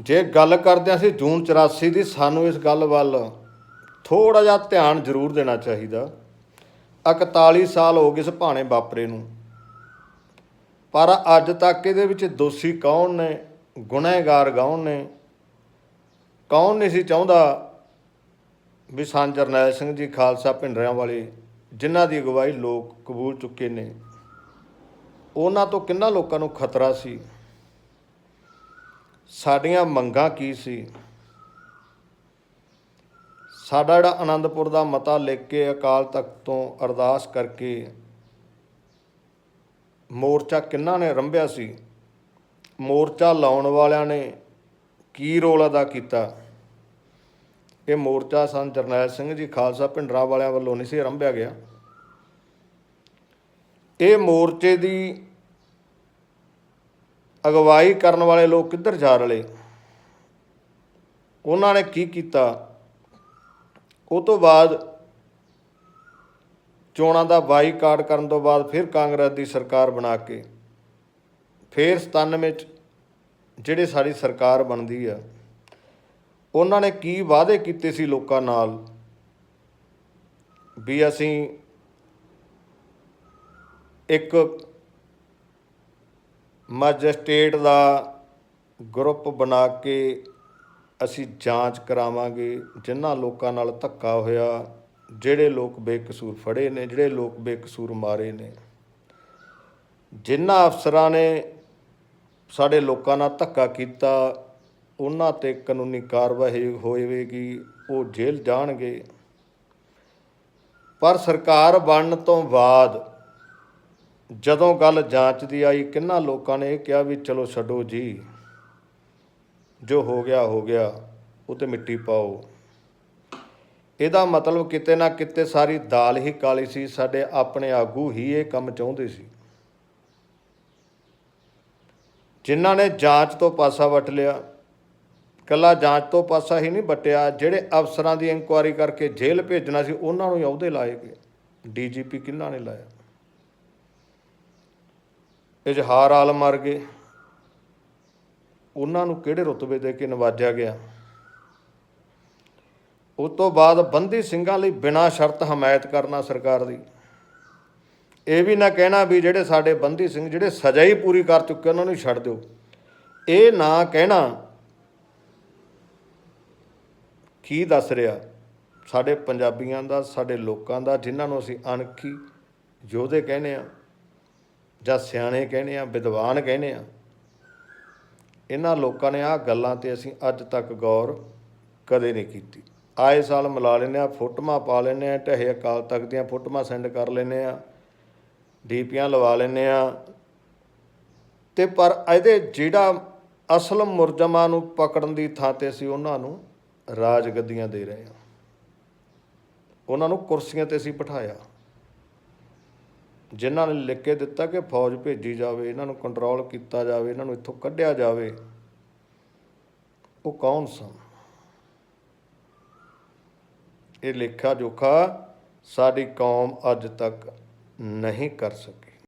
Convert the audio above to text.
ਜੇ ਗੱਲ ਕਰਦੇ ਹਾਂ ਅਸੀਂ ਜੂਨ 84 ਦੀ, ਸਾਨੂੰ ਇਸ ਗੱਲ ਵੱਲ ਥੋੜਾ ਜਿਹਾ ਧਿਆਨ ਜ਼ਰੂਰ ਦੇਣਾ ਚਾਹੀਦਾ। 41 ਸਾਲ ਹੋ ਗਏ ਇਸ ਭਾਣੇ ਵਾਪਰੇ ਨੂੰ। ਪਰ ਅੱਜ ਤੱਕ ਇਹਦੇ ਵਿੱਚ ਦੋਸ਼ੀ ਕੌਣ ਨੇ, ਗੁਨਹਗਾਰ ਕੌਣ ਨੇ? ਕੌਣ ਨਹੀਂ ਸੀ ਚਾਹੁੰਦਾ ਵੀ ਸਾਨ ਜਰਨੈਲ ਸਿੰਘ ਜੀ, ਖਾਲਸਾ ਭਿੰਡਰਿਆਂ ਵਾਲੇ, ਜਿਨ੍ਹਾਂ ਦੀ ਅਗਵਾਈ ਲੋਕ ਕਬੂਲ ਚੁੱਕੇ ਨੇ, ਉਹਨਾਂ ਤੋਂ ਕਿੰਨਾ ਲੋਕਾਂ ਨੂੰ ਖਤਰਾ ਸੀ? ਸਾਡੀਆਂ ਮੰਗਾਂ ਕੀ ਸੀ? ਸਾਡਾ ਜਿਹੜਾ ਆਨੰਦਪੁਰ ਦਾ ਮਤਾ ਲਿਖ ਕੇ ਅਕਾਲ ਤਖਤ ਤੋਂ ਅਰਦਾਸ ਕਰਕੇ ਮੋਰਚਾ ਕਿੰਨਾ ਨੇ ਰੰਭਿਆ ਸੀ? ਮੋਰਚਾ ਲਾਉਣ ਵਾਲਿਆਂ ਨੇ ਕੀ ਰੋਲ ਅਦਾ ਕੀਤਾ? ਇਹ ਮੋਰਚਾ ਸੰਤ ਜਰਨੈਲ ਸਿੰਘ ਜੀ, ਖਾਲਸਾ ਭਿੰਡਰਾਂ ਵਾਲਿਆਂ ਵੱਲੋਂ ਨਹੀਂ ਸੀ ਆਰੰਭਿਆ ਗਿਆ। ਇਹ ਮੋਰਚੇ ਦੀ ਅਗਵਾਈ ਕਰਨ ਵਾਲੇ ਲੋਕ ਕਿੱਧਰ ਜਾ ਰਲੇ? ਉਹਨਾਂ ਨੇ ਕੀ ਕੀਤਾ? ਉਹ ਤੋਂ ਬਾਅਦ ਚੋਣਾਂ ਦਾ ਬਾਈਕਾਟ ਕਰਨ ਤੋਂ ਬਾਅਦ ਫਿਰ ਕਾਂਗਰਸ ਦੀ ਸਰਕਾਰ ਬਣਾ ਕੇ ਫਿਰ 97 ਚ ਜਿਹੜੇ ਸਾਡੀ ਸਰਕਾਰ ਬਣਦੀ ਆ, ਉਹਨਾਂ ਨੇ ਕੀ ਵਾਅਦੇ ਕੀਤੇ ਸੀ ਲੋਕਾਂ ਨਾਲ? ਵੀ ਅਸੀਂ ਇੱਕ ਮੈਜਿਸਟ੍ਰੇਟ ਦਾ ਗਰੁੱਪ ਬਣਾ ਕੇ ਅਸੀਂ ਜਾਂਚ ਕਰਾਵਾਂਗੇ, ਜਿਨ੍ਹਾਂ ਲੋਕਾਂ ਨਾਲ ਧੱਕਾ ਹੋਇਆ, ਜਿਹੜੇ ਲੋਕ ਬੇਕਸੂਰ ਫੜੇ ਨੇ, ਜਿਹੜੇ ਲੋਕ ਬੇਕਸੂਰ ਮਾਰੇ ਨੇ। ਜਿਨ੍ਹਾਂ ਅਫਸਰਾਂ ਨੇ ਸਾਡੇ ਲੋਕਾਂ ਨਾਲ ਧੱਕਾ ਕੀਤਾ, ਉਹਨਾਂ ਤੇ ਕਾਨੂੰਨੀ ਕਾਰਵਾਈ ਹੋਵੇਗੀ ਉਹ ਜੇਲ੍ਹ ਜਾਣਗੇ। ਪਰ ਸਰਕਾਰ ਬਣਨ ਤੋਂ ਬਾਅਦ ਜਦੋਂ ਗੱਲ ਜਾਂਚ ਦੀ ਆਈ, ਕਿੰਨਾ ਲੋਕਾਂ ਨੇ ਇਹ ਕਿਹਾ ਵੀ ਚਲੋ ਛੱਡੋ ਜੀ। ਜੋ ਹੋ ਗਿਆ ਹੋ ਗਿਆ, ਉਹ ਤੇ ਮਿੱਟੀ ਪਾਓ। ਇਹਦਾ ਮਤਲਬ ਕਿਤੇ ਨਾ ਕਿਤੇ ਸਾਰੀ ਦਾਲ ਹੀ ਕਾਲੀ ਸੀ, ਸਾਡੇ ਆਪਣੇ ਆਗੂ ਹੀ ਇਹ ਕੰਮ ਚਾਹੁੰਦੇ ਸੀ। ਜਿਨ੍ਹਾਂ ਨੇ ਜਾਂਚ ਤੋਂ ਪਾਸਾ ਵਟ ਲਿਆ। ਕੱਲਾ ਜਾਂਚ ਤੋਂ ਪਾਸਾ ਹੀ ਨਹੀਂ ਵਟਿਆ, ਜਿਹੜੇ ਅਫਸਰਾਂ ਦੀ ਇਨਕੁਆਇਰੀ ਕਰਕੇ ਜੇਲ੍ਹ ਭੇਜਣਾ ਸੀ, ਉਹਨਾਂ ਨੂੰ ਹੀ ਅਹੁਦੇ ਲਾਏ ਗਏ। ਡੀਜੀਪੀ ਕਿੰਨਾ ਨੇ ਲਾਇਆ? ਇਜ਼ਹਾਰ ਆਲਮ ਮਰ ਗਏ। ਉਹਨਾਂ ਨੂੰ ਕਿਹੜੇ ਰੁਤਬੇ ਦੇ ਕੇ ਨਵਾਜਿਆ ਗਿਆ? ਉਸ ਤੋਂ ਬਾਅਦ ਬੰਦੀ ਸਿੰਘਾਂ ਲਈ ਬਿਨਾਂ ਸ਼ਰਤ ਹਮਾਇਤ ਕਰਨਾ ਸਰਕਾਰ ਦੀ। ਇਹ ਵੀ ਨਾ ਕਹਿਣਾ ਵੀ ਜਿਹੜੇ ਸਾਡੇ ਬੰਦੀ ਸਿੰਘ ਜਿਹੜੇ ਸਜ਼ਾ ਹੀ ਪੂਰੀ ਕਰ ਚੁੱਕੇ ਉਹਨਾਂ ਨੂੰ ਛੱਡ ਦਿਓ। ਇਹ ਨਾ ਕਹਿਣਾ ਕੀ ਦੱਸ ਰਿਹਾ? ਸਾਡੇ ਪੰਜਾਬੀਆਂ ਦਾ, ਸਾਡੇ ਲੋਕਾਂ ਦਾ, ਜਿਨ੍ਹਾਂ ਨੂੰ ਅਸੀਂ ਅਣਖੀ ਯੋਧੇ ਕਹਿੰਦੇ ਆ ਜਾਂ ਸਿਆਣੇ ਕਹਿੰਦੇ ਆ, ਵਿਦਵਾਨ ਕਹਿੰਦੇ ਆ, ਇਹਨਾਂ ਲੋਕਾਂ ਨੇ ਆਹ ਗੱਲਾਂ ਤੇ ਅਸੀਂ ਅੱਜ ਤੱਕ ਗੌਰ ਕਦੇ ਨਹੀਂ ਕੀਤੀ। ਆਏ ਸਾਲ ਮਿਲਾ ਲੈਂਦੇ ਆ, ਫੋਟੋਆਂ ਪਾ ਲੈਂਦੇ ਆ, ਢਹੇ ਅਕਾਲ ਤਖਤ ਦੀਆਂ ਫੋਟੋਆਂ ਸੈਂਡ ਕਰ ਲੈਂਦੇ ਆ, ਡੀਪੀਆਂ ਲਵਾ ਲੈਂਦੇ ਆ। ਤੇ ਪਰ ਇਹਦੇ ਜਿਹੜਾ ਅਸਲ ਮੁਰਜਮਾਂ ਨੂੰ ਪਕੜਨ ਦੀ ਥਾਂ ਤੇ ਅਸੀਂ ਉਹਨਾਂ ਨੂੰ ਰਾਜ ਗੱਦੀਆਂ ਦੇ ਰਹੇ ਹਾਂ ਉਹਨਾਂ ਨੂੰ ਕੁਰਸੀਆਂ ਤੇ ਅਸੀਂ ਬਿਠਾਇਆ। ਜਿਨ੍ਹਾਂ ਨੇ ਲਿਖ ਕੇ ਦਿੱਤਾ ਕਿ ਫੌਜ ਭੇਜੀ ਜਾਵੇ, ਇਹਨਾਂ ਨੂੰ ਕੰਟਰੋਲ ਕੀਤਾ ਜਾਵੇ, ਇਹਨਾਂ ਨੂੰ ਇੱਥੋਂ ਕੱਢਿਆ ਜਾਵੇ, ਉਹ ਕੌਣ ਸਨ? ਇਹ ਲੇਖਾ ਜੋਖਾ ਸਾਡੀ ਕੌਮ ਅੱਜ ਤੱਕ ਨਹੀਂ ਕਰ ਸਕੀ।